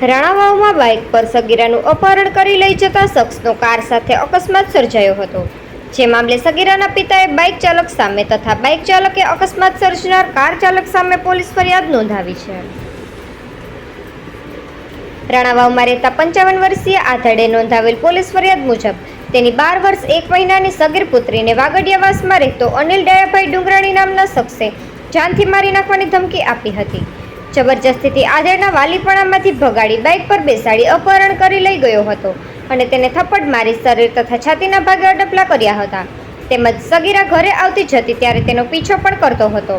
રાણાવાવમાં bike પર સગીરાનું અપહરણ કરી લઈ જતા શખ્સનો કાર સાથે અકસ્માત સર્જાયો હતો. જે મામલે સગીરાના પિતાએ બાઇક ચાલક સામે તથા બાઇક ચાલકે અકસ્માત સર્જનાર કાર ચાલક સામે પોલીસ ફરિયાદ નોંધાવી છે. રાણાવાવમાં રહેતા પંચાવન વર્ષીય આધડે નોંધાવેલ પોલીસ ફરિયાદ મુજબ, તેની બાર વર્ષ, એક મહિનાની સગીર પુત્રીને વાગડિયાવાસમાં રહેતો અનિલ ડાયાભાઈ ડુંગરાણી નામના શખ્સે જાનથી મારી નાખવાની ધમકી આપી હતી. જબરજસ્તીથી આધેડના વાલીપણામાંથી ભગાડી બાઇક પર બેસાડી અપહરણ કરી લઈ ગયો હતો અને તેને થપ્પડ મારી શરીર તથા છાતીના ભાગે અડપલા કર્યા હતા. તેમજ સગીરા ઘરે આવતી જતી ત્યારે તેનો પીછો પણ કરતો હતો.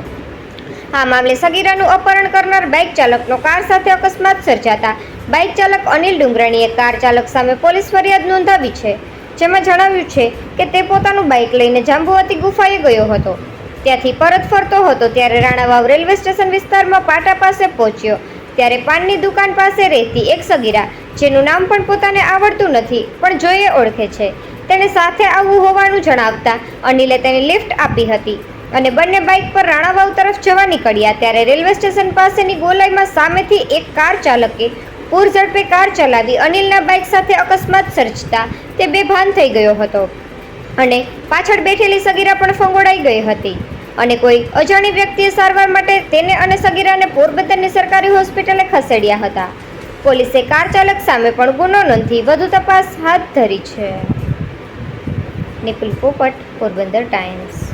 આ મામલે સગીરાનું અપહરણ કરનાર બાઇક ચાલકનો કાર સાથે અકસ્માત સર્જાતા બાઇક ચાલક અનિલ ડુંગરાણીએ કાર ચાલક સામે પોલીસ ફરિયાદ નોંધાવી છે. જેમાં જણાવ્યું છે કે તે પોતાનું બાઇક લઈને જાંબુવતી ગુફાએ ગયો હતો. ત્યાંથી પરત ફરતો હતો ત્યારે રાણાવાવ રેલવે સ્ટેશન વિસ્તારમાં પાટા પાસે પહોંચ્યો. ત્યારે પાનની દુકાન પાસે રહેતી એક સગીરા, જેનું નામ પણ પોતાને આવડતું નથી, પણ જોઈએ ઓળખે છે. તેને સાથે આવવું હોવાનું જણાવતા અનિલે તેને લિફ્ટ આપી હતી અને બંને બાઇક પર રાણાવાવ તરફ જવા નીકળ્યા ત્યારે રેલવે સ્ટેશન પાસેની ગોલાઈમાં સામેથી એક કાર ચાલકે પૂર ઝડપે કાર ચલાવી અનિલના બાઇક સાથે અકસ્માત સર્જતા તે બેભાન થઈ ગયો હતો. અને પાછળ બેઠેલી સગીરા પણ ફંગોળાઈ ગઈ હતી. અને કોઈ અજાણી વ્યક્તિએ સારવાર માટે તેને અને સગીરાને પોરબંદરની સરકારી હોસ્પિટલે ખસેડ્યા હતા. પોલીસે કાર ચાલક સામે પણ ગુનો નોંધી વધુ તપાસ હાથ ધરી છે. નિપુલ પોપટ, પોરબંદર ટાઈમ્સ.